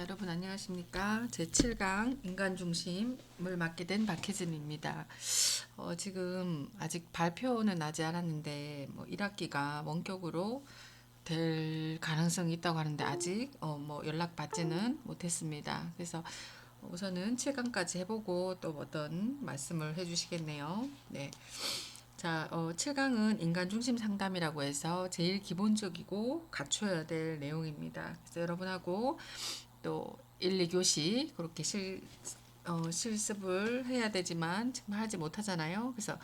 자, 여러분 안녕하십니까? 제 7강 인간 중심을 맡게 된 박혜진입니다. 어, 지금 아직 발표는 나지 않았는데 뭐 1학기가 원격으로 될 가능성이 있다고 하는데 아직 어, 뭐 연락 받지는 못했습니다. 그래서 우선은 7강까지 해보고 또 어떤 말씀을 해주시겠네요. 네. 자, 어, 7강은 인간 중심 상담이라고 해서 제일 기본적이고 갖춰야 될 내용입니다. 그래서 여러분하고 또 1, 2교시 그렇게 실, 어, 실습을 해야 되지만 지금 하지 못하잖아요. 그래서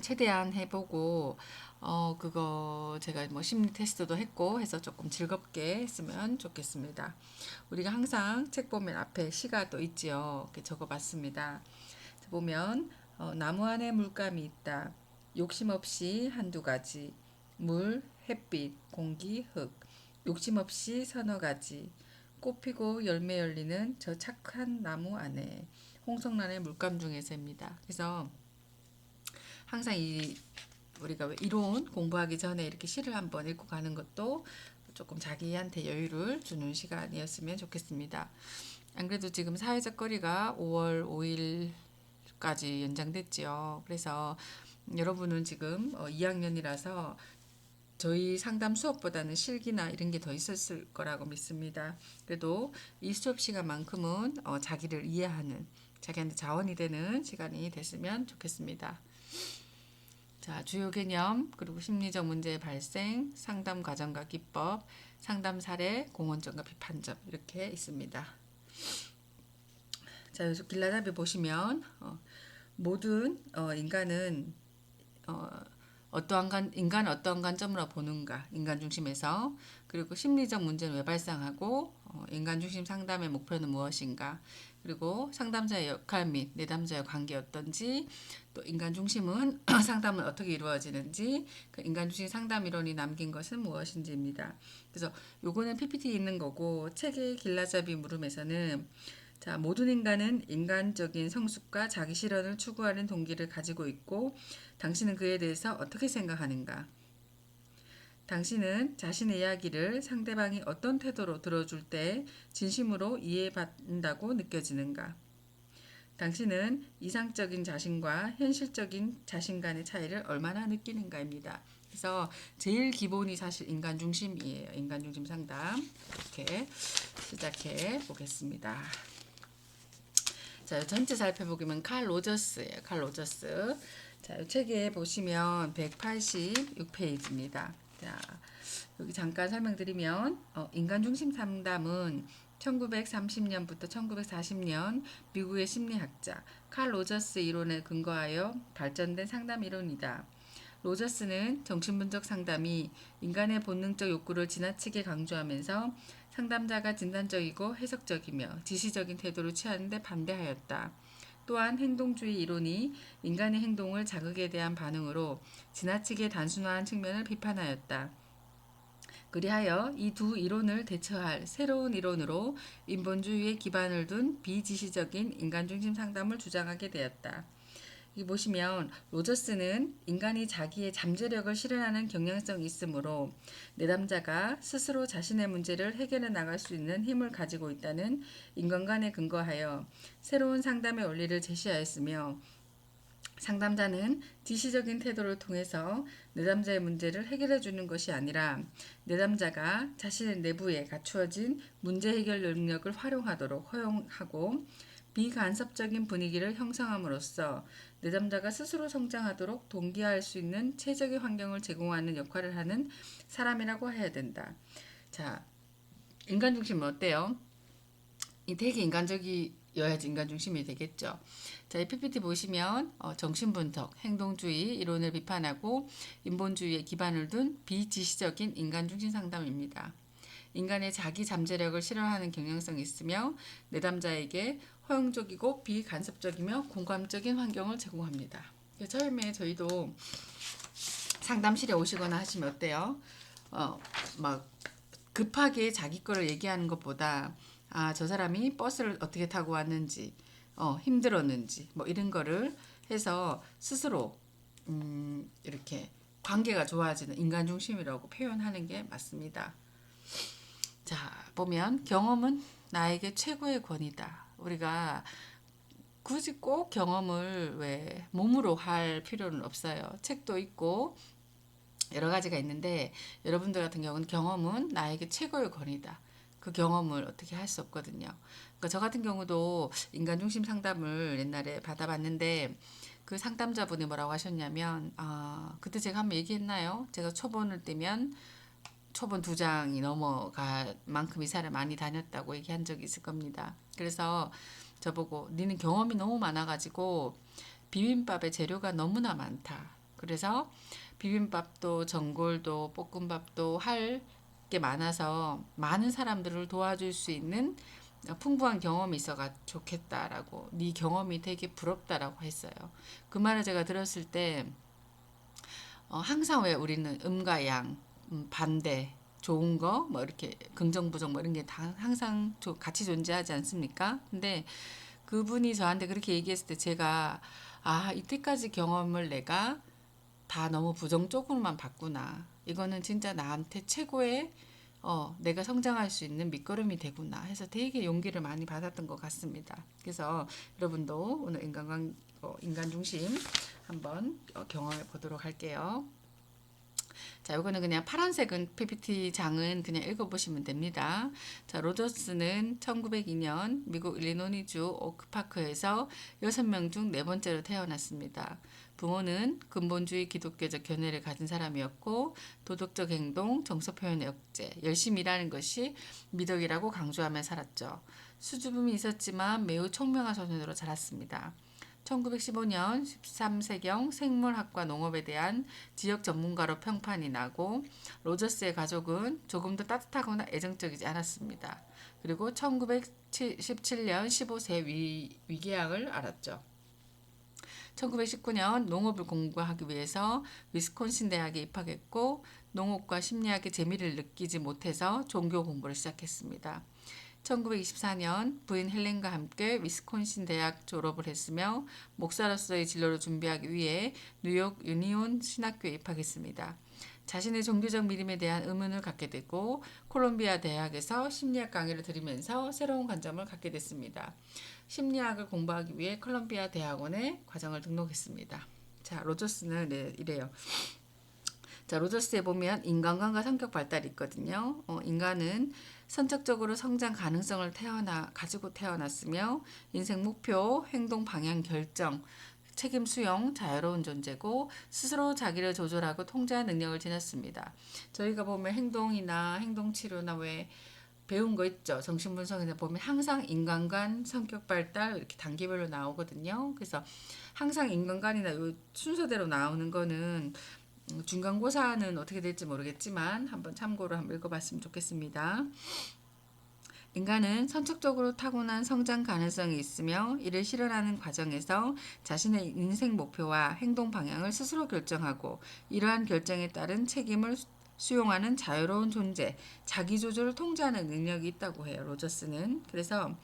최대한 해보고 어 그거 제가 뭐 심리 테스트도 했고 해서 조금 즐겁게 했으면 좋겠습니다. 우리가 항상 책 보면 앞에 시가 또 있지요. 이렇게 적어봤습니다. 보면 어, 나무 안에 물감이 있다. 욕심 없이 한두 가지. 물, 햇빛, 공기, 흙. 욕심 없이 서너 가지. 꽃 피고 열매 열리는 저 착한 나무 안에. 홍성란의 물감 중에서입니다. 그래서 항상 이 우리가 이론 공부하기 전에 이렇게 시를 한번 읽고 가는 것도 조금 자기한테 여유를 주는 시간이었으면 좋겠습니다. 안 그래도 지금 사회적 거리가 5월 5일까지 연장됐지요. 그래서 여러분은 지금 2학년이라서 저희 상담 수업보다는 실기나 이런 게 더 있었을 거라고 믿습니다. 그래도 이 수업 시간만큼은 어, 자기를 이해하는 자기한테 자원이 되는 시간이 됐으면 좋겠습니다. 자, 주요 개념, 그리고 심리적 문제의 발생, 상담 과정과 기법, 상담 사례, 공헌점과 비판점 이렇게 있습니다. 자, 여기서 길라잡이 보시면 어, 모든 어, 인간은 어, 어떠한 관, 인간 어떠한 관점으로 보는가 인간 중심에서 그리고 심리적 문제는 왜 발생하고 어, 인간 중심 상담의 목표는 무엇인가 그리고 상담자의 역할 및 내담자의 관계 어떤지 또 인간 중심은 상담은 어떻게 이루어지는지 그 인간 중심 상담 이론이 남긴 것은 무엇인지입니다. 그래서 요거는 PPT 있는 거고 책의 길라잡이 물음에서는 자, 모든 인간은 인간적인 성숙과 자기 실현을 추구하는 동기를 가지고 있고 당신은 그에 대해서 어떻게 생각하는가? 당신은 자신의 이야기를 상대방이 어떤 태도로 들어줄 때 진심으로 이해받는다고 느껴지는가? 당신은 이상적인 자신과 현실적인 자신 간의 차이를 얼마나 느끼는가입니다. 그래서 제일 기본이 사실 인간 중심이에요. 인간 중심 상담. 이렇게 시작해 보겠습니다. 자, 전체 살펴보면 칼 로저스예요. 칼 로저스. 자, 이 책에 보시면 186페이지입니다. 자, 여기 잠깐 설명드리면 어, 인간 중심 상담은 1930년부터 1940년 미국의 심리학자 칼 로저스 이론에 근거하여 발전된 상담 이론이다. 로저스는 정신분석 상담이 인간의 본능적 욕구를 지나치게 강조하면서 상담자가 진단적이고 해석적이며 지시적인 태도를 취하는데 반대하였다. 또한 행동주의 이론이 인간의 행동을 자극에 대한 반응으로 지나치게 단순화한 측면을 비판하였다. 그리하여 이 두 이론을 대처할 새로운 이론으로 인본주의에 기반을 둔 비지시적인 인간 중심 상담을 주장하게 되었다. 여기 보시면 로저스는 인간이 자기의 잠재력을 실현하는 경향성이 있으므로 내담자가 스스로 자신의 문제를 해결해 나갈 수 있는 힘을 가지고 있다는 인간관에 근거하여 새로운 상담의 원리를 제시하였으며 상담자는 지시적인 태도를 통해서 내담자의 문제를 해결해 주는 것이 아니라 내담자가 자신의 내부에 갖추어진 문제 해결 능력을 활용하도록 허용하고 비간섭적인 분위기를 형성함으로써 내담자가 스스로 성장하도록 동기화할 수 있는 최적의 환경을 제공하는 역할을 하는 사람이라고 해야 된다. 자, 인간 중심은 어때요? 이 되게 인간적이어야지 인간 중심이 되겠죠. 자, 이 PPT 보시면 어, 정신분석, 행동주의 이론을 비판하고 인본주의에 기반을 둔 비지시적인 인간 중심 상담입니다. 인간의 자기 잠재력을 실현하는 경향성이 있으며 내담자에게 허용적이고 비간섭적이며 공감적인 환경을 제공합니다. 처음에 저희도 상담실에 오시거나 하시면 어때요? 어, 막 급하게 자기 거를 얘기하는 것보다 아, 저 사람이 버스를 어떻게 타고 왔는지, 어, 힘들었는지, 뭐 이런 거를 해서 스스로 음, 이렇게 관계가 좋아지는 인간 중심이라고 표현하는 게 맞습니다. 자, 보면 경험은 나에게 최고의 권위다. 우리가 굳이 꼭 경험을 왜 몸으로 할 필요는 없어요. 책도 있고 여러 가지가 있는데 여러분들 같은 경우는 경험은 나에게 최고의 권위다. 그 경험을 어떻게 할 수 없거든요. 그러니까 저 같은 경우도 인간 중심 상담을 옛날에 받아봤는데 그 상담자분이 뭐라고 하셨냐면 아 그때 제가 한번 얘기했나요? 제가 초본을 떼면 초본 두 장이 넘어갈 만큼 이사를 많이 다녔다고 얘기한 적이 있을 겁니다. 그래서 저보고 니는 경험이 너무 많아가지고 비빔밥의 재료가 너무나 많다. 그래서 비빔밥도 전골도 볶음밥도 할 게 많아서 많은 사람들을 도와줄 수 있는 풍부한 경험이 있어가 좋겠다라고 네 경험이 되게 부럽다라고 했어요. 그 말을 제가 들었을 때 어, 항상 왜 우리는 음과 양, 음, 반대, 좋은 거, 뭐 이렇게 긍정, 부정, 뭐 이런 게 다 항상 조- 같이 존재하지 않습니까? 근데 그분이 저한테 그렇게 얘기했을 때 제가 아, 이때까지 경험을 내가 다 너무 부정적으로만 봤구나. 이거는 진짜 나한테 최고의 어, 내가 성장할 수 있는 밑거름이 되구나 해서 되게 용기를 많이 받았던 것 같습니다. 그래서 여러분도 오늘 인간관, 어, 인간 중심 한번 어, 경험해 보도록 할게요. 자, 이거는 그냥 파란색은 PPT 장은 그냥 읽어보시면 됩니다. 자, 로저스는 1902년 미국 일리노이주 오크파크에서 6명 중 네 번째로 태어났습니다. 부모는 근본주의 기독교적 견해를 가진 사람이었고 도덕적 행동, 정서 표현의 억제, 열심히 일하는 것이 미덕이라고 강조하며 살았죠. 수줍음이 있었지만 매우 총명한 소년으로 자랐습니다. 1915년 13세경 생물학과 농업에 대한 지역 전문가로 평판이 나고 로저스의 가족은 조금 더 따뜻하거나 애정적이지 않았습니다. 그리고 1917년 15세 위, 위궤양을 알았죠. 1919년 농업을 공부하기 위해서 위스콘신 대학에 입학했고 농업과 심리학의 재미를 느끼지 못해서 종교 공부를 시작했습니다. 1924년 부인 헬렌과 함께 위스콘신 대학 졸업을 했으며 목사로서의 진로를 준비하기 위해 뉴욕 유니온 신학교에 입학했습니다. 자신의 종교적 믿음에 대한 의문을 갖게 되고 콜롬비아 대학에서 심리학 강의를 들으면서 새로운 관점을 갖게 됐습니다. 심리학을 공부하기 위해 콜롬비아 대학원에 과정을 등록했습니다. 자, 로저스는 네, 이래요. 자, 로저스에 보면 인간관과 성격 발달이 있거든요. 어, 인간은 선택적으로 성장 가능성을 태어나 가지고 태어났으며 인생 목표, 행동 방향 결정, 책임 수용, 자유로운 존재고 스스로 자기를 조절하고 통제하는 능력을 지녔습니다. 저희가 보면 행동이나 행동 치료나 왜 배운 거 있죠. 정신분석에서 보면 항상 인간관, 성격 발달 이렇게 단계별로 나오거든요. 그래서 항상 인간관이나 요 순서대로 나오는 거는 음, 중간고사는 어떻게 될지 모르겠지만 한번 참고로 한번 읽어봤으면 좋겠습니다. 인간은 선천적으로 타고난 성장 가능성이 있으며 이를 실현하는 과정에서 자신의 인생 목표와 행동 방향을 스스로 결정하고 이러한 결정에 따른 책임을 수- 수용하는 자유로운 존재, 자기 조절을 통제하는 능력이 있다고 해요. 로저스는 그래서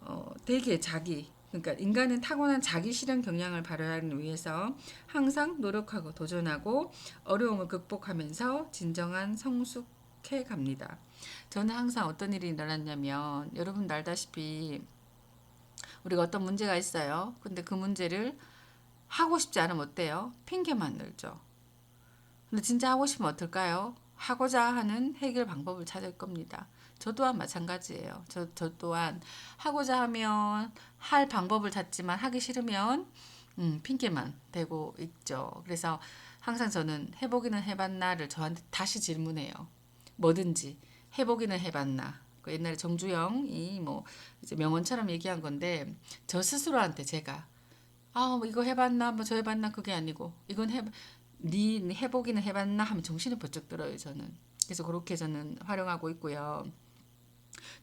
어, 되게 자기 그러니까 인간은 타고난 자기 실현 경향을 발휘하기 위해서 항상 노력하고 도전하고 어려움을 극복하면서 진정한 성숙해 갑니다. 저는 항상 어떤 일이 일어났냐면 여러분 알다시피 우리가 어떤 문제가 있어요. 근데 그 문제를 하고 싶지 않으면 어때요? 핑계만 늘죠. 근데 진짜 하고 싶으면 어떨까요? 하고자 하는 해결 방법을 찾을 겁니다. 저 또한 마찬가지예요. 저, 저 또한 하고자 하면 할 방법을 찾지만 하기 싫으면 음, 핑계만 대고 있죠. 그래서 항상 저는 해보기는 해봤나를 저한테 다시 질문해요. 뭐든지 해보기는 해봤나. 그 옛날에 정주영이 뭐 이제 명언처럼 얘기한 건데 저 스스로한테 제가 아, 뭐 이거 해봤나, 뭐 저 해봤나 그게 아니고 이건 해, 네 해보기는 해봤나 하면 정신이 번쩍 들어요 저는. 그래서 그렇게 저는 활용하고 있고요.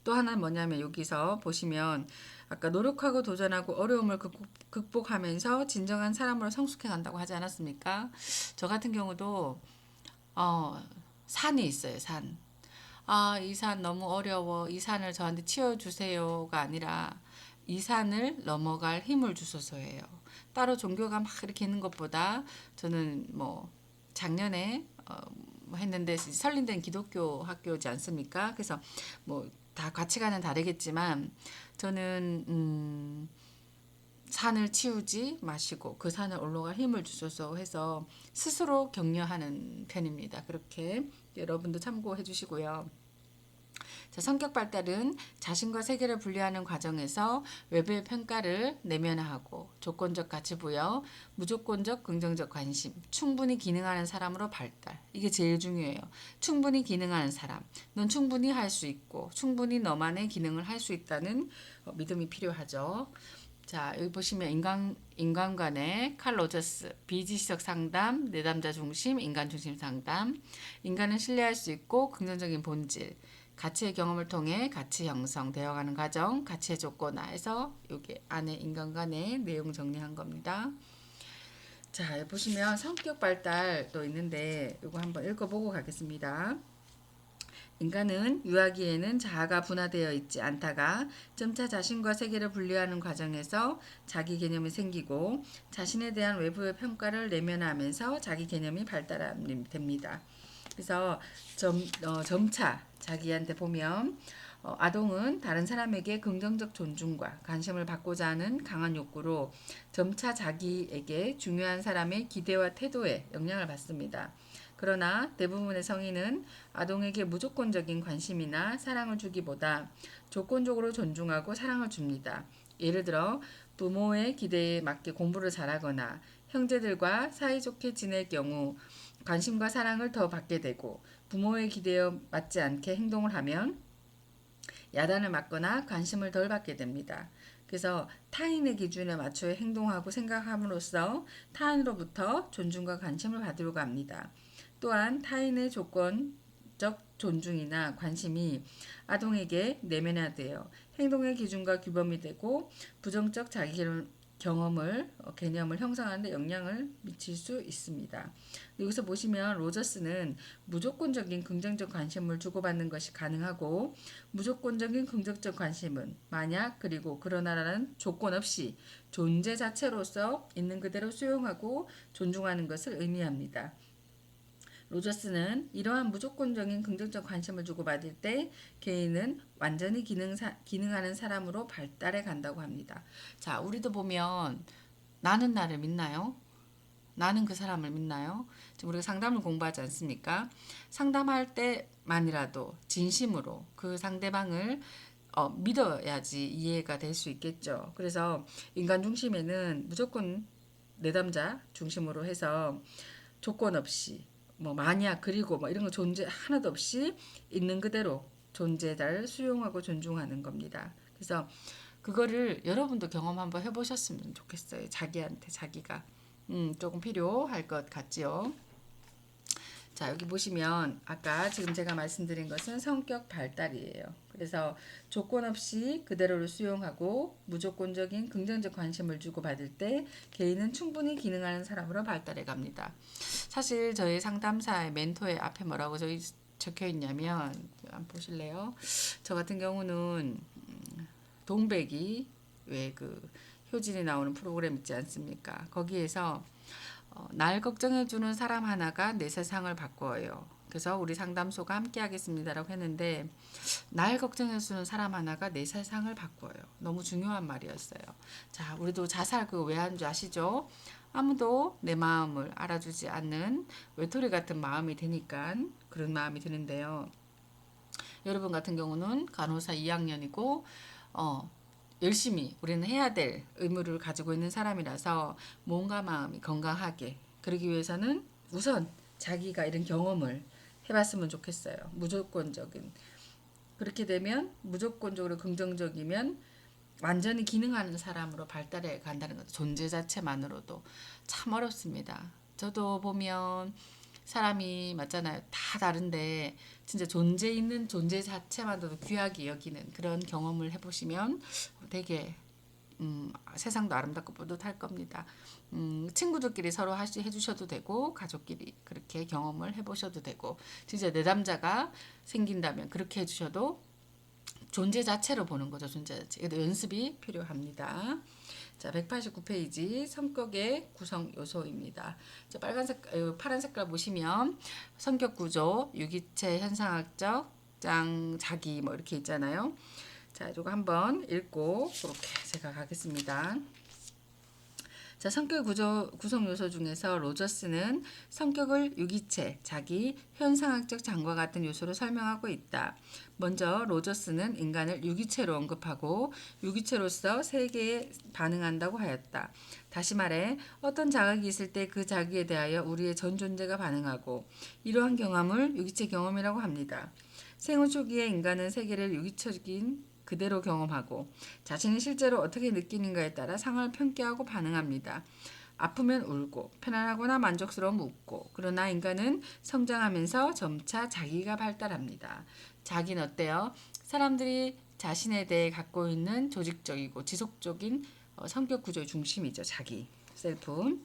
또 하나는 뭐냐면 여기서 보시면 아까 노력하고 도전하고 어려움을 극복, 극복 하면서 진정한 사람으로 성숙해 간다고 하지 않았습니까? 저 같은 경우도 어, 산이 있어요, 산. 아, 이 산 너무 어려워. 이 산을 저한테 치워 주세요가 아니라 이 산을 넘어갈 힘을 주소서예요. 따로 종교가 막 이렇게 있는 것보다 저는 뭐 작년에 어, 했는데 설린된 기독교 학교지 않습니까? 그래서 뭐 다 가치관은 다르겠지만 저는 음 산을 치우지 마시고 그 산을 올라갈 힘을 주소서 해서 스스로 격려하는 편입니다. 그렇게 여러분도 참고해 주시고요. 자, 성격 발달은 자신과 세계를 분리하는 과정에서 외부의 평가를 내면화하고 조건적 가치 부여, 무조건적 긍정적 관심, 충분히 기능하는 사람으로 발달. 이게 제일 중요해요. 충분히 기능하는 사람. 넌 충분히 할 수 있고, 충분히 너만의 기능을 할 수 있다는 어, 믿음이 필요하죠. 자, 여기 보시면 인간, 인간관의 칼 로저스, 비지적 상담, 내담자 중심, 인간 중심 상담. 인간은 신뢰할 수 있고, 긍정적인 본질. 가치의 경험을 통해 가치 형성, 되어가는 과정, 가치의 조건화해서 여기 안에 인간관의 내용 정리한 겁니다. 자, 보시면 성격 발달도 있는데 이거 한번 읽어보고 가겠습니다. 인간은 유아기에는 자아가 분화되어 있지 않다가 점차 자신과 세계를 분리하는 과정에서 자기 개념이 생기고 자신에 대한 외부의 평가를 내면하면서 자기 개념이 발달됩니다. 그래서 점, 어, 점차 자기한테 보면 어, 아동은 다른 사람에게 긍정적 존중과 관심을 받고자 하는 강한 욕구로 점차 자기에게 중요한 사람의 기대와 태도에 영향을 받습니다. 그러나 대부분의 성인은 아동에게 무조건적인 관심이나 사랑을 주기보다 조건적으로 존중하고 사랑을 줍니다. 예를 들어 부모의 기대에 맞게 공부를 잘하거나 형제들과 사이좋게 지낼 경우 관심과 사랑을 더 받게 되고 부모의 기대에 맞지 않게 행동을 하면 야단을 맞거나 관심을 덜 받게 됩니다. 그래서 타인의 기준에 맞춰 행동하고 생각함으로써 타인으로부터 존중과 관심을 받으려고 합니다. 또한 타인의 조건적 존중이나 관심이 아동에게 내면화되어 행동의 기준과 규범이 되고 부정적 자기 경험을 어, 개념을 형성하는데 영향을 미칠 수 있습니다. 여기서 보시면 로저스는 무조건적인 긍정적 관심을 주고받는 것이 가능하고 무조건적인 긍정적 관심은 만약 그리고 그러나라는 조건 없이 존재 자체로서 있는 그대로 수용하고 존중하는 것을 의미합니다. 로저스는 이러한 무조건적인 긍정적 관심을 주고받을 때 개인은 완전히 기능사, 기능하는 사람으로 발달해 간다고 합니다. 자, 우리도 보면 나는 나를 믿나요? 나는 그 사람을 믿나요? 지금 우리가 상담을 공부하지 않습니까? 상담할 때만이라도 진심으로 그 상대방을 어, 믿어야지 이해가 될 수 있겠죠. 그래서 인간 중심에는 무조건 내담자 중심으로 해서 조건 없이 뭐 만약 그리고 뭐 이런 거 존재 하나도 없이 있는 그대로 존재자를 수용하고 존중하는 겁니다. 그래서 그거를 여러분도 경험 한번 해보셨으면 좋겠어요. 자기한테 자기가 음, 조금 필요할 것 같지요. 자 여기 보시면 아까 지금 제가 말씀드린 것은 성격 발달이에요. 그래서 조건 없이 그대로를 수용하고 무조건적인 긍정적 관심을 주고 받을 때 개인은 충분히 기능하는 사람으로 발달해 갑니다. 사실 저희 상담사의 멘토의 앞에 뭐라고 저희 적혀 있냐면 한번 보실래요? 저 같은 경우는 음, 동백이 왜 그 효진이 나오는 프로그램 있지 않습니까? 거기에서 어, 날 걱정해주는 사람 하나가 내 세상을 바꿔요. 그래서 우리 상담소가 함께 하겠습니다라고 했는데 날 걱정해주는 사람 하나가 내 세상을 바꿔요. 너무 중요한 말이었어요. 자, 우리도 자살 그 왜 한 줄 아시죠? 아무도 내 마음을 알아주지 않는 외톨이 같은 마음이 드니까 그런 마음이 드는데요. 여러분 같은 경우는 간호사 2학년이고 어, 열심히 우리는 해야 될 의무를 가지고 있는 사람이라서 몸과 마음이 건강하게 그러기 위해서는 우선 자기가 이런 경험을 해봤으면 좋겠어요. 무조건적인 그렇게 되면 무조건적으로 긍정적이면 완전히 기능하는 사람으로 발달해 간다는 것 존재 자체만으로도 참 어렵습니다. 저도 보면 사람이 맞잖아요. 다 다른데 진짜 존재 있는 존재 자체만으로도 귀하게 여기는 그런 경험을 해보시면 되게 음, 세상도 아름답고 뿌듯할 겁니다. 음, 친구들끼리 서로 하시, 해주셔도 되고 가족끼리 그렇게 경험을 해보셔도 되고 진짜 내담자가 생긴다면 그렇게 해주셔도 존재 자체로 보는 거죠. 존재 자체. 그래도 연습이 필요합니다. 자, 189페이지 성격의 구성 요소입니다. 자, 빨간색, 어, 파란 색깔 보시면 성격 구조, 유기체, 현상학적, 장, 자기 뭐 이렇게 있잖아요. 자, 이거 한번 읽고 그렇게 제가 가겠습니다. 자, 성격 구조 구성 요소 중에서 로저스는 성격을 유기체, 자기, 현상학적 장과 같은 요소로 설명하고 있다. 먼저 로저스는 인간을 유기체로 언급하고 유기체로서 세계에 반응한다고 하였다. 다시 말해 어떤 자각이 있을 때 그 자기에 대하여 우리의 전 존재가 반응하고 이러한 경험을 유기체 경험이라고 합니다. 생후 초기에 인간은 세계를 유기체적인 그대로 경험하고 자신이 실제로 어떻게 느끼는가에 따라 상황을 평가하고 반응합니다. 아프면 울고 편안하거나 만족스러우면 웃고 그러나 인간은 성장하면서 점차 자기가 발달합니다. 자기는 어때요? 사람들이 자신에 대해 갖고 있는 조직적이고 지속적인 어, 성격 구조의 중심이죠. 자기 셀프.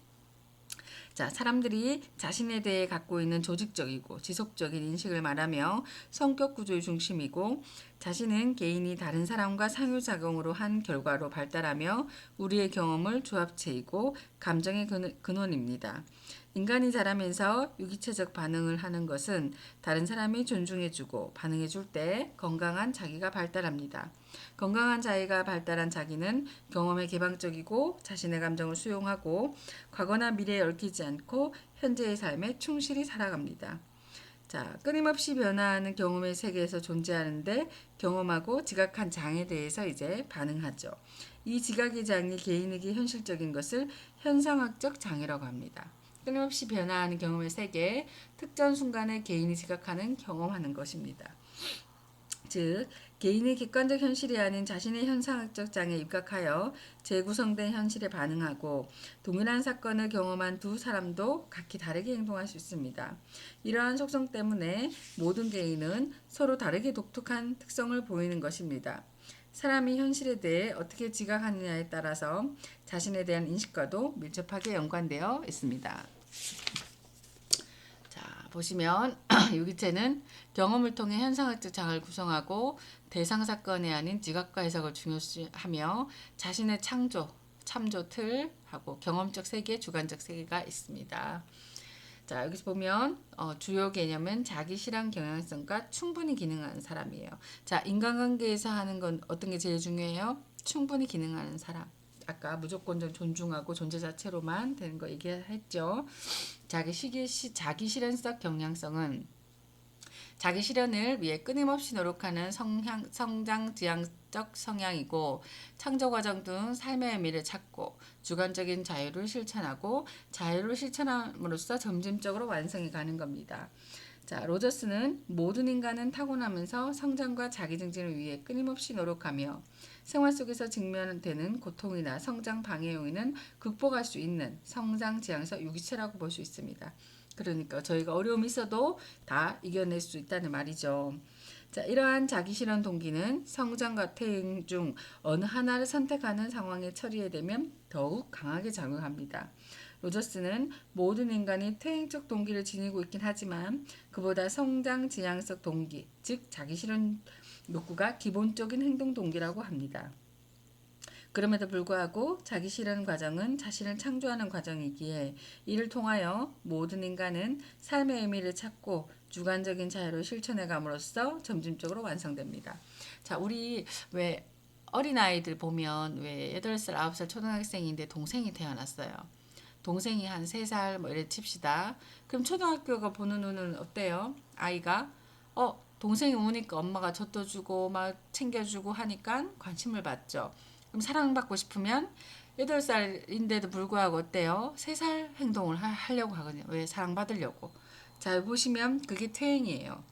자, 사람들이 자신에 대해 갖고 있는 조직적이고 지속적인 인식을 말하며 성격 구조의 중심이고 자신은 개인이 다른 사람과 상호작용으로 한 결과로 발달하며 우리의 경험을 조합체이고 감정의 근- 근원입니다. 인간이 자라면서 유기체적 반응을 하는 것은 다른 사람이 존중해주고 반응해줄 때 건강한 자기가 발달합니다. 건강한 자기가 발달한 자기는 경험에 개방적이고 자신의 감정을 수용하고 과거나 미래에 얽히지 않고 현재의 삶에 충실히 살아갑니다. 자, 끊임없이 변화하는 경험의 세계에서 존재하는데 경험하고 지각한 장에 대해서 이제 반응하죠. 이 지각의 장이 개인에게 현실적인 것을 현상학적 장이라고 합니다. 끊임없이 변화하는 경험의 세계, 특정 순간에 개인이 지각하는 경험하는 것입니다. 즉, 개인의 객관적 현실이 아닌 자신의 현상학적 장에 입각하여 재구성된 현실에 반응하고 동일한 사건을 경험한 두 사람도 각기 다르게 행동할 수 있습니다. 이러한 속성 때문에 모든 개인은 서로 다르게 독특한 특성을 보이는 것입니다. 사람이 현실에 대해 어떻게 지각하느냐에 따라서 자신에 대한 인식과도 밀접하게 연관되어 있습니다. 자, 보시면 유기체는 경험을 통해 현상학적 장을 구성하고 대상 사건이 아닌 지각과 해석을 중요시하며 자신의 창조, 참조 틀하고 경험적 세계, 주관적 세계가 있습니다. 자, 여기서 보면 어, 주요 개념은 자기 실현 경향성과 충분히 기능하는 사람이에요. 자, 인간관계에서 하는 건 어떤 게 제일 중요해요? 충분히 기능하는 사람. 아까 무조건적 존중하고 존재 자체로만 되는 거 얘기했죠. 자기 시기 시, 자기 실현적 경향성은 자기 실현을 위해 끊임없이 노력하는 성향, 성장 지향적 성향이고 창조 과정 등 삶의 의미를 찾고 주관적인 자유를 실천하고 자유를 실천함으로써 점진적으로 완성해 가는 겁니다. 자, 로저스는 모든 인간은 타고나면서 성장과 자기 증진을 위해 끊임없이 노력하며 생활 속에서 직면되는 고통이나 성장 방해 요인은 극복할 수 있는 성장 지향적 유기체라고 볼 수 있습니다. 그러니까 저희가 어려움이 있어도 다 이겨낼 수 있다는 말이죠. 자, 이러한 자기 실현 동기는 성장과 퇴행 중 어느 하나를 선택하는 상황에 처리해 되면 더욱 강하게 작용합니다. 로저스는 모든 인간이 퇴행적 동기를 지니고 있긴 하지만 그보다 성장 지향적 동기, 즉 자기 실현 욕구가 기본적인 행동 동기라고 합니다. 그럼에도 불구하고 자기 실현 과정은 자신을 창조하는 과정이기에 이를 통하여 모든 인간은 삶의 의미를 찾고 주관적인 자유를 실천해 감으로써 점진적으로 완성됩니다. 자, 우리 왜 어린아이들 보면 왜 8살, 9살 초등학생인데 동생이 태어났어요. 동생이 한 3살 뭐 이래 칩시다. 그럼 초등학교가 보는 눈은 어때요? 아이가 어, 동생이 우니까 엄마가 젖도 주고 막 챙겨주고 하니까 관심을 받죠. 그럼 사랑받고 싶으면 8살인데도 불구하고 어때요? 3살 행동을 하, 하려고 하거든요. 왜? 사랑받으려고. 자, 보시면 그게 퇴행이에요.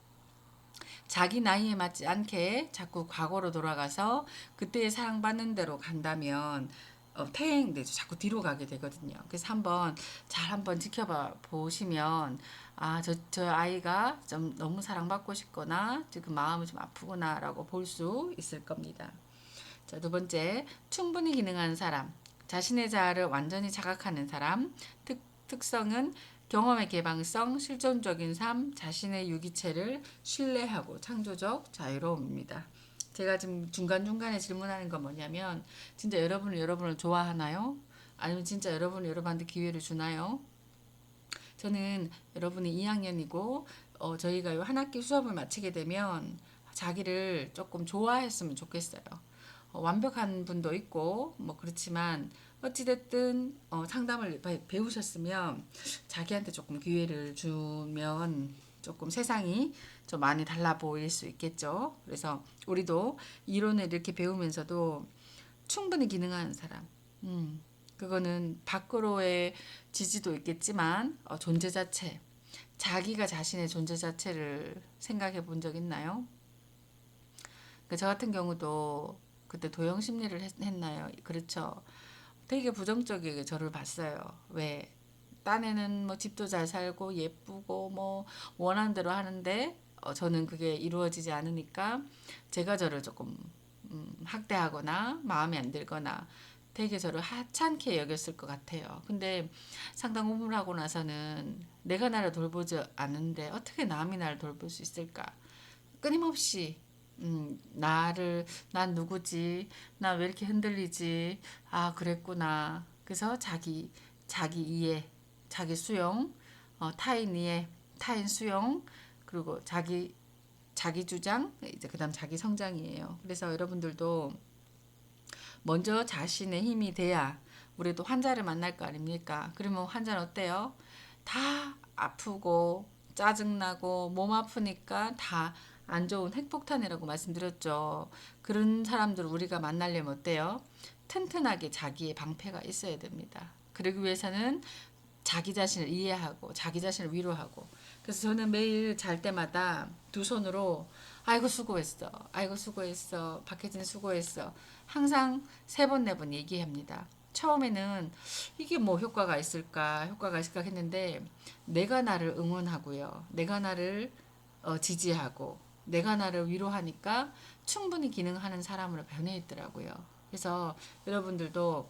자기 나이에 맞지 않게 자꾸 과거로 돌아가서 그때의 사랑받는 대로 간다면 어, 퇴행되죠. 자꾸 뒤로 가게 되거든요. 그래서 한번 잘 한번 지켜봐 보시면 아, 저, 저 아이가 좀 너무 사랑받고 싶거나 지금 마음이 좀 아프구나라고 볼 수 있을 겁니다. 자, 두 번째, 충분히 기능하는 사람. 자신의 자아를 완전히 자각하는 사람. 특, 특성은 경험의 개방성, 실존적인 삶, 자신의 유기체를 신뢰하고 창조적 자유로움입니다. 제가 지금 중간중간에 질문하는 건 뭐냐면 진짜 여러분은 여러분을 좋아하나요? 아니면 진짜 여러분은 여러분한테 기회를 주나요? 저는 여러분이 2학년이고 어, 저희가 요한 학기 수업을 마치게 되면 자기를 조금 좋아했으면 좋겠어요. 어, 완벽한 분도 있고 뭐 그렇지만 어찌됐든 어, 상담을 배- 배우셨으면 자기한테 조금 기회를 주면 조금 세상이 좀 많이 달라 보일 수 있겠죠. 그래서 우리도 이론을 이렇게 배우면서도 충분히 기능하는 사람, 음, 그거는 밖으로의 지지도 있겠지만 어, 존재 자체, 자기가 자신의 존재 자체를 생각해 본 적 있나요? 그 저 같은 경우도 그때 도형 심리를 했, 했나요? 그렇죠. 되게 부정적이게 저를 봤어요. 왜? 딴에는 뭐 집도 잘 살고 예쁘고 뭐 원하는 대로 하는데 어, 저는 그게 이루어지지 않으니까 제가 저를 조금 음, 학대하거나 마음에 안 들거나 되게 저를 하찮게 여겼을 것 같아요. 근데 상담 공부를 하고 나서는 내가 나를 돌보지 않는데 어떻게 남이 나를 돌볼 수 있을까? 끊임없이 음, 나를 난 누구지? 나 왜 이렇게 흔들리지? 아, 그랬구나. 그래서 자기 자기 이해, 자기 수용, 어, 타인 이해, 타인 수용, 그리고 자기 자기 주장, 이제 그다음 자기 성장이에요. 그래서 여러분들도 먼저 자신의 힘이 돼야 우리도 환자를 만날 거 아닙니까? 그러면 환자는 어때요? 다 아프고 짜증나고 몸 아프니까 다 안 좋은 핵폭탄이라고 말씀드렸죠. 그런 사람들 우리가 만나려면 어때요? 튼튼하게 자기의 방패가 있어야 됩니다. 그러기 위해서는 자기 자신을 이해하고 자기 자신을 위로하고 그래서 저는 매일 잘 때마다 두 손으로 아이고 수고했어 아이고 수고했어 박혜진 수고했어 항상 세 번 네 번 얘기합니다 처음에는 이게 뭐 효과가 있을까 효과가 있을까 했는데 내가 나를 응원하고요 내가 나를 어, 지지하고 내가 나를 위로하니까 충분히 기능하는 사람으로 변해 있더라고요. 그래서 여러분들도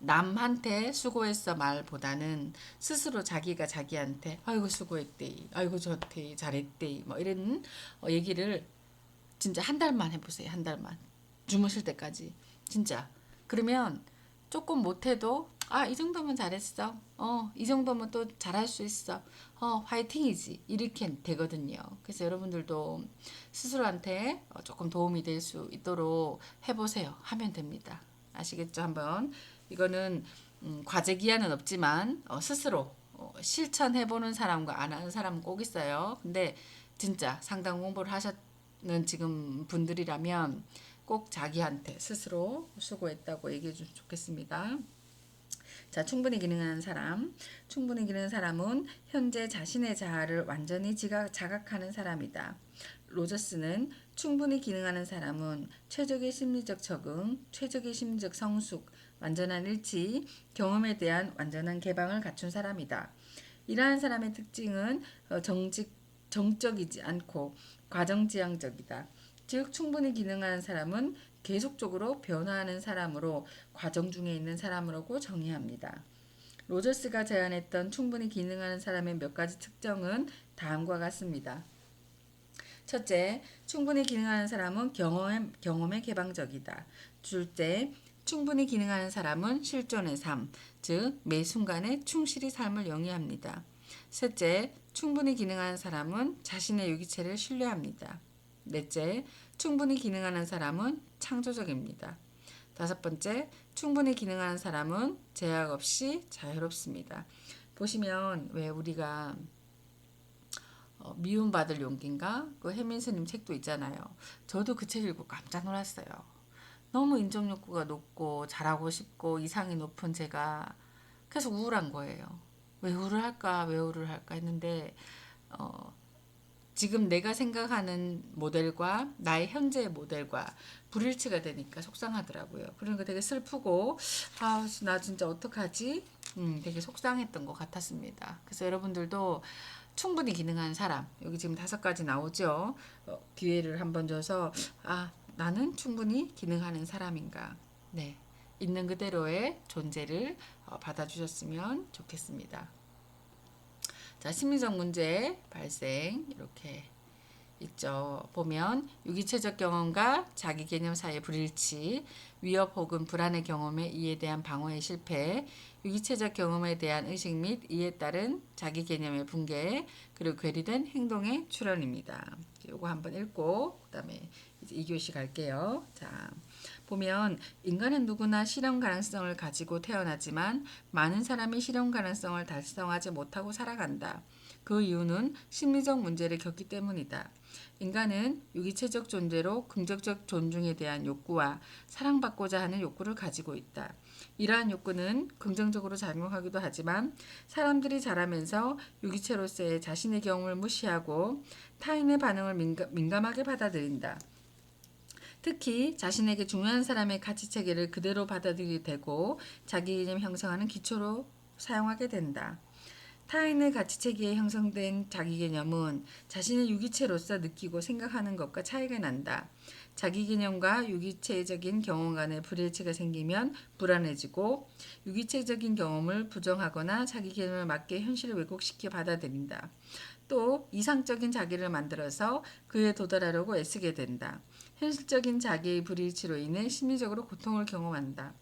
남한테 수고했어 말보다는 스스로 자기가 자기한테 아이고 수고했대 아이고 좋대 잘했대 뭐 이런 어, 얘기를 진짜 한 달만 해보세요 한 달만. 주무실 때까지. 진짜. 그러면 조금 못해도 아 이 정도면 잘했어. 어 이 정도면 또 잘할 수 있어 어 화이팅이지. 이렇게 되거든요. 그래서 여러분들도 스스로한테 어, 조금 도움이 될 수 있도록 해보세요. 하면 됩니다. 아시겠죠? 한번. 이거는 음, 과제 기한은 없지만 어, 스스로 어, 실천해보는 사람과 안 하는 사람은 꼭 있어요. 근데 진짜 상담 공부를 하셨는 지금 분들이라면 꼭 자기한테 스스로 수고했다고 얘기해 주면 좋겠습니다. 자, 충분히 기능하는 사람. 충분히 기능하는 사람은 현재 자신의 자아를 완전히 지각, 자각하는 사람이다. 로저스는 충분히 기능하는 사람은 최적의 심리적 적응, 최적의 심리적 성숙, 완전한 일치, 경험에 대한 완전한 개방을 갖춘 사람이다. 이러한 사람의 특징은 어, 정직, 정적이지 않고 과정지향적이다. 즉 충분히 기능하는 사람은 계속적으로 변화하는 사람으로 과정 중에 있는 사람으로고 정의합니다. 로저스가 제안했던 충분히 기능하는 사람의 몇 가지 특징은 다음과 같습니다. 첫째, 충분히 기능하는 사람은 경험, 경험에 개방적이다. 둘째, 충분히 기능하는 사람은 실존의 삶, 즉, 매 순간에 충실히 삶을 영위합니다. 셋째, 충분히 기능하는 사람은 자신의 유기체를 신뢰합니다. 넷째, 충분히 기능하는 사람은 창조적입니다. 다섯 번째, 충분히 기능하는 사람은 제약 없이 자유롭습니다. 보시면 왜 우리가 어, 미움받을 용기인가? 그 혜민 스님 책도 있잖아요. 저도 그 책 읽고 깜짝 놀랐어요. 너무 인정 욕구가 높고 잘하고 싶고 이상이 높은 제가 계속 우울한 거예요. 왜 우울할까? 왜 우울할까? 했는데 어, 지금 내가 생각하는 모델과 나의 현재의 모델과 불일치가 되니까 속상하더라고요. 그러니까 되게 슬프고 아, 나 진짜 어떡하지? 음, 되게 속상했던 것 같았습니다. 그래서 여러분들도 충분히 기능한 사람 여기 지금 다섯 가지 나오죠. 어, 기회를 한번 줘서 아 나는 충분히 기능하는 사람인가. 네 있는 그대로의 존재를 어, 받아주셨으면 좋겠습니다. 자 심리적 문제 발생 이렇게 있죠. 보면 유기체적 경험과 자기 개념 사이의 불일치, 위협 혹은 불안의 경험에 이에 대한 방어의 실패, 유기체적 경험에 대한 의식 및 이에 따른 자기 개념의 붕괴, 그리고 괴리된 행동의 출현입니다. 요거 한번 읽고 그다음에 이제 2교시 갈게요. 자, 보면 인간은 누구나 실현 가능성을 가지고 태어나지만 많은 사람이 실현 가능성을 달성하지 못하고 살아간다. 그 이유는 심리적 문제를 겪기 때문이다. 인간은 유기체적 존재로 긍정적 존중에 대한 욕구와 사랑받고자 하는 욕구를 가지고 있다. 이러한 욕구는 긍정적으로 작용하기도 하지만 사람들이 자라면서 유기체로서의 자신의 경험을 무시하고 타인의 반응을 민감, 민감 하게 받아들인다. 특히 자신에게 중요한 사람의 가치 체계를 그대로 받아들이게 되고 자기 개념 형성하는 기초로 사용하게 된다. 타인의 가치 체계에 형성된 자기 개념은 자신의 유기체로서 느끼고 생각하는 것과 차이가 난다. 자기 개념과 유기체적인 경험 간의 불일치가 생기면 불안해지고 유기체적인 경험을 부정하거나 자기 개념을 맞게 현실을 왜곡시켜 받아들인다. 또 이상적인 자기를 만들어서 그에 도달하려고 애쓰게 된다. 현실적인 자기의 불일치로 인해 심리적으로 고통을 경험한다.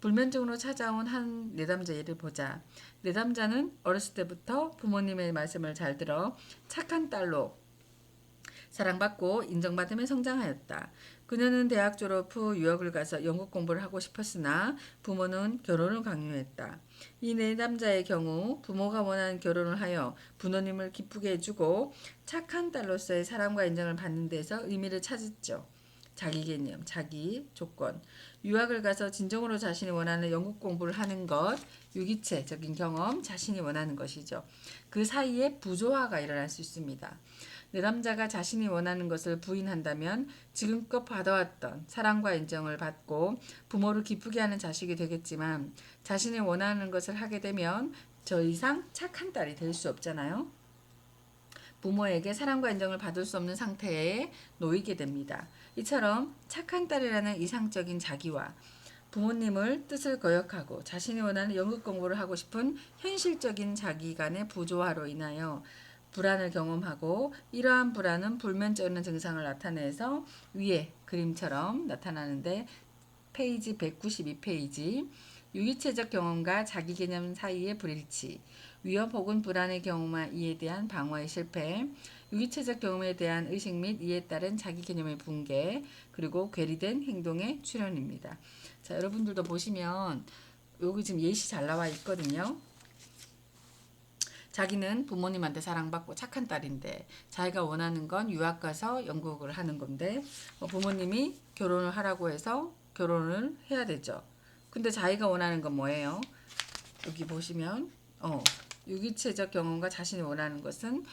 불면증으로 찾아온 한 내담자 예를 보자. 내담자는 어렸을 때부터 부모님의 말씀을 잘 들어 착한 딸로 사랑받고 인정받으며 성장하였다. 그녀는 대학 졸업 후 유학을 가서 영국 공부를 하고 싶었으나 부모는 결혼을 강요했다. 이 내남자의 경우 부모가 원하는 결혼을 하여 부모님을 기쁘게 해주고 착한 딸로서의 사랑과 인정을 받는 데서 의미를 찾았죠. 자기 개념, 자기 조건. 유학을 가서 진정으로 자신이 원하는 영국 공부를 하는 것, 유기체적인 경험, 자신이 원하는 것이죠. 그 사이에 부조화가 일어날 수 있습니다. 내담자가 자신이 원하는 것을 부인한다면 지금껏 받아왔던 사랑과 인정을 받고 부모를 기쁘게 하는 자식이 되겠지만 자신이 원하는 것을 하게 되면 저 이상 착한 딸이 될 수 없잖아요. 부모에게 사랑과 인정을 받을 수 없는 상태에 놓이게 됩니다. 이처럼 착한 딸이라는 이상적인 자기와 부모님을 뜻을 거역하고 자신이 원하는 연극 공부를 하고 싶은 현실적인 자기 간의 부조화로 인하여 불안을 경험하고 이러한 불안은 불면증이라는 증상을 나타내서 위에 그림처럼 나타나는데 페이지 192페이지 유기체적 경험과 자기 개념 사이의 불일치 위협 혹은 불안의 경우와 이에 대한 방어의 실패 유기체적 경험에 대한 의식 및 이에 따른 자기 개념의 붕괴 그리고 괴리된 행동의 출현입니다. 자 여러분들도 보시면 여기 지금 예시 잘 나와 있거든요. 자기는 부모님한테 사랑받고 착한 딸인데 자기가 원하는 건 유학 가서 연극을 하는 건데 어, 부모님이 결혼을 하라고 해서 결혼을 해야 되죠. 근데 자기가 원하는 건 뭐예요? 여기 보시면 어, 유기체적 경험과 자신이 원하는 것은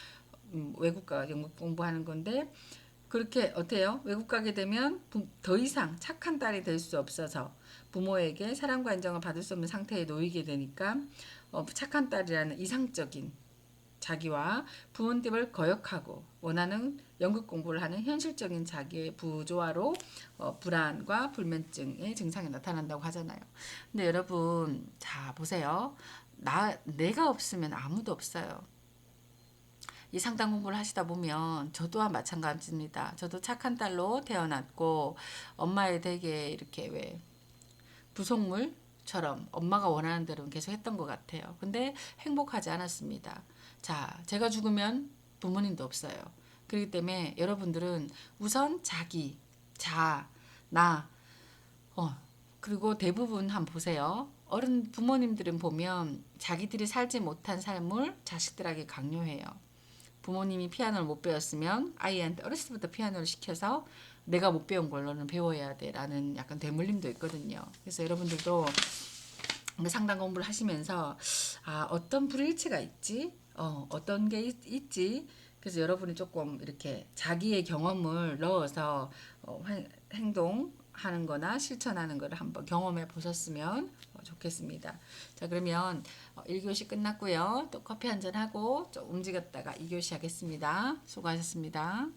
음, 외국 가 영국 공부하는 건데 그렇게 어때요? 외국 가게 되면 부, 더 이상 착한 딸이 될 수 없어서 부모에게 사랑과 인정을 받을 수 없는 상태에 놓이게 되니까 어, 착한 딸이라는 이상적인 자기와 부모님을 거역하고 원하는 연극 공부를 하는 현실적인 자기의 부조화로 어, 불안과 불면증의 증상이 나타난다고 하잖아요. 근데 여러분 자 보세요. 나 내가 없으면 아무도 없어요. 이 상담 공부를 하시다 보면 저 또한 마찬가지입니다. 저도 착한 딸로 태어났고 엄마의 되게 이렇게 왜 부속물 처럼 엄마가 원하는 대로 계속 했던 것 같아요. 근데 행복하지 않았습니다. 자, 제가 죽으면 부모님도 없어요. 그렇기 때문에 여러분들은 우선 자기, 자, 나, 어, 그리고 대부분 한번 보세요. 어른 부모님들은 보면 자기들이 살지 못한 삶을 자식들에게 강요해요. 부모님이 피아노를 못 배웠으면 아이한테 어렸을 때부터 피아노를 시켜서 내가 못 배운 걸로는 배워야 돼라는 약간 대물림도 있거든요. 그래서 여러분들도 상담 공부를 하시면서 아 어떤 불일치가 있지, 어 어떤 게 있, 지 그래서 여러분이 조금 이렇게 자기의 경험을 넣어서 어, 행동하는 거나 실천하는 거를 한번 경험해 보셨으면 좋겠습니다. 자 그러면 1교시 어, 끝났고요. 또 커피 한잔 하고 좀 움직였다가 2교시 하겠습니다. 수고하셨습니다.